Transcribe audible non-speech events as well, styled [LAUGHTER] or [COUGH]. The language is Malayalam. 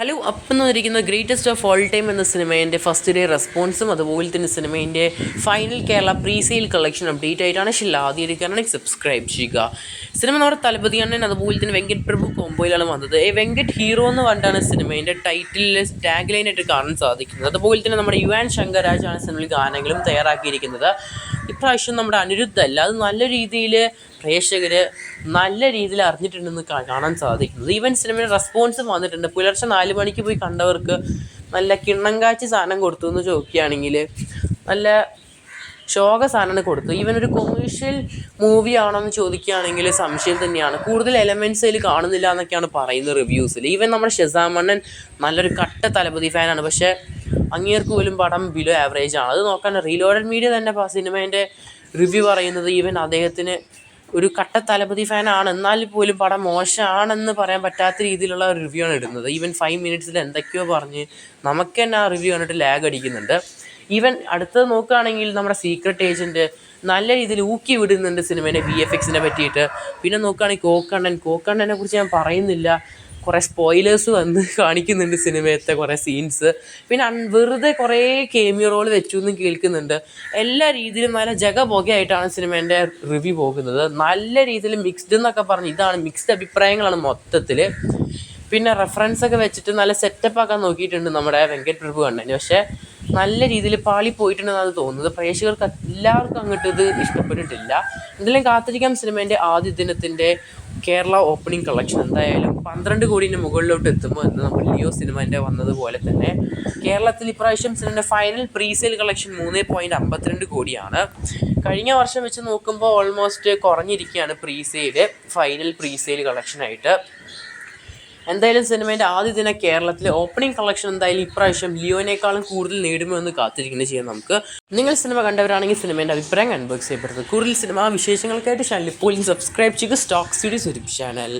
ഹലോ അപ്പം വന്നിരിക്കുന്ന ഗ്രേറ്റസ്റ്റ് ഓഫ് ഓൾ ടൈം എന്ന സിനിമേന്റെ ഫസ്റ്റ് ഡേ റെസ്പോൺസും അതുപോലെ തന്നെ സിനിമേന്റെ final Kerala pre sale collection update ആയിട്ടാണ് ഷില്ല എടുക്കാനാണ് സബ്സ്ക്രൈബ് ചെയ്യുക. സിനിമ നമ്മുടെ തലപതി അണ്ണൻ അതുപോലെ തന്നെ വെങ്കറ്റ് പ്രഭു കോമ്പോയിലാണ് വന്നത്. ഏ വെങ്കറ്റ് ഹീറോ എന്ന് പറഞ്ഞിട്ടാണ് സിനിമേന്റെ ടൈറ്റിൽ ടാഗ് ലൈനായിട്ട് കാണാൻ സാധിക്കുന്നത്. അതുപോലെ തന്നെ നമ്മുടെ യു ആൻ ശങ്കരാജാണ് സിനിമയിൽ ഗാനങ്ങളും തയ്യാറാക്കിയിരിക്കുന്നത്. ഇപ്രാവശ്യം നമ്മുടെ അനിരുദ്ധ അല്ല അത് നല്ല രീതിയിൽ പ്രേക്ഷകർ നല്ല രീതിയിൽ അറിഞ്ഞിട്ടുണ്ടെന്ന് കാണാൻ സാധിക്കുന്നത് ഈവൻ സിനിമയുടെ റെസ്പോൺസും വന്നിട്ടുണ്ട്. പുലർച്ചെ നാല് മണിക്ക് പോയി കണ്ടവർക്ക് നല്ല കിണ്ണം കാച്ചി സാധനം കൊടുത്തു എന്ന് ചോദിക്കുകയാണെങ്കിൽ നല്ല ശോക സാധനമാണ് കൊടുത്തു. ഈവൻ ഒരു കൊമേഴ്ഷ്യൽ മൂവി ആണോ എന്ന് ചോദിക്കുകയാണെങ്കിൽ സംശയം തന്നെയാണ്. കൂടുതൽ എലമെന്റ്സ് അതിൽ കാണുന്നില്ല എന്നൊക്കെയാണ് പറയുന്നത് റിവ്യൂസിൽ ഈവൻ നമ്മുടെ ഷെസാമണ്ണൻ നല്ലൊരു കട്ട തലപതി ഫാനാണ് പക്ഷേ അങ്ങേർക്ക് പോലും പടം ബിലോ ആവറേജ് ആണ്. അത് നോക്കാൻ റീലോഡഡ് മീഡിയ തന്നെ സിനിമേന്റെ റിവ്യൂ പറയുന്നത്. ഈവൻ അദ്ദേഹത്തിന് ഒരു കട്ട തലപതി ആണ് എന്നാൽ പോലും പടം മോശമാണെന്ന് പറയാൻ പറ്റാത്ത രീതിയിലുള്ള റിവ്യൂ ആണ് ഇടുന്നത്. ഈവൻ ഫൈവ് മിനിറ്റ്സിൽ എന്തൊക്കെയോ പറഞ്ഞ് നമുക്ക് തന്നെ ആ റിവ്യൂ കണ്ടിട്ട് ലാഗ് അടിക്കുന്നുണ്ട്. ഈവൻ അടുത്തത് നോക്കുകയാണെങ്കിൽ നമ്മുടെ സീക്രട്ട് ഏജന്റ് നല്ല രീതിയിൽ ഊക്കി വിടുന്നുണ്ട് സിനിമേനെ വി എഫ് എക്സിനെ പറ്റിയിട്ട്. പിന്നെ നോക്കുകയാണെങ്കിൽ കോക്കണ്ണൻ. കോക്കണ്ണനെ കുറിച്ച് ഞാൻ പറയുന്നില്ല. കുറേ സ്പോയിലേഴ്സ് വന്ന് [LAUGHS] കാണിക്കുന്നുണ്ട് സിനിമയത്തെ കുറേ സീൻസ് പിന്നെ വെറുതെ കുറേ കേമിയോ റോൾ വെച്ചു എന്നും കേൾക്കുന്നുണ്ട്. എല്ലാ രീതിയിലും നല്ല ജഗപൊകയായിട്ടാണ് സിനിമേന്റെ റിവ്യൂ പോകുന്നത്. നല്ല രീതിയിൽ മിക്സ്ഡ് എന്നൊക്കെ പറഞ്ഞ് ഇതാണ് മിക്സ്ഡ് അഭിപ്രായങ്ങളാണ് മൊത്തത്തിൽ പിന്നെ റെഫറൻസ് ഒക്കെ വെച്ചിട്ട് നല്ല സെറ്റപ്പ് ആക്കാൻ നോക്കിയിട്ടുണ്ട് നമ്മുടെ വെങ്കറ്റ് പ്രഭു കണ്ണന്. പക്ഷേ നല്ല രീതിയിൽ പാളി പോയിട്ടുണ്ടെന്നാണ് തോന്നുന്നത്. പ്രേക്ഷകർക്ക് എല്ലാവർക്കും അങ്ങോട്ട് ഇത് ഇഷ്ടപ്പെട്ടിട്ടില്ല. എന്തായാലും കാത്തിരിക്കാം സിനിമേന്റെ ആദ്യ ദിനത്തിന്റെ കേരള ഓപ്പണിംഗ് കളക്ഷൻ എന്തായാലും പന്ത്രണ്ട് കോടിന്റെ മുകളിലോട്ട് എത്തുമോ എന്ന് നമ്മൾ ലിയോ സിനിമേന്റെ വന്നതുപോലെ തന്നെ കേരളത്തിൽ ഇപ്രാവശ്യം സിനിമയുടെ ഫൈനൽ പ്രീസെയിൽ കളക്ഷൻ മൂന്ന് പോയിന്റ് അമ്പത്തിരണ്ട് കോടിയാണ്. കഴിഞ്ഞ വർഷം വെച്ച് നോക്കുമ്പോൾ ഓൾമോസ്റ്റ് കുറഞ്ഞിരിക്കുകയാണ് പ്രീസെയിൽ ഫൈനൽ പ്രീസെയിൽ കളക്ഷനായിട്ട് എന്തായാലും സിനിമയുടെ ആദ്യ ദിന കേരളത്തിലെ ഓപ്പണിംഗ് കളക്ഷൻ എന്തായാലും ഇപ്രാവശ്യം ലിയോനേക്കാളും കൂടുതൽ നേടുമോ എന്ന് കാത്തിരിക്കുന്നത് ചെയ്യാം നമുക്ക്. നിങ്ങൾ സിനിമ കണ്ടവരാണെങ്കിൽ സിനിമയുടെ അഭിപ്രായം അൺബോക്സ് ചെയ്യപ്പെടുന്നത് കൂടുതൽ സിനിമാ വിശേഷങ്ങൾക്കായിട്ട് ചാനൽ ഇപ്പോൾ സബ്സ്ക്രൈബ് ചെയ്യുക. സ്റ്റോക്ക് സ്റ്റുഡിയോസ് ഒരു ചാനൽ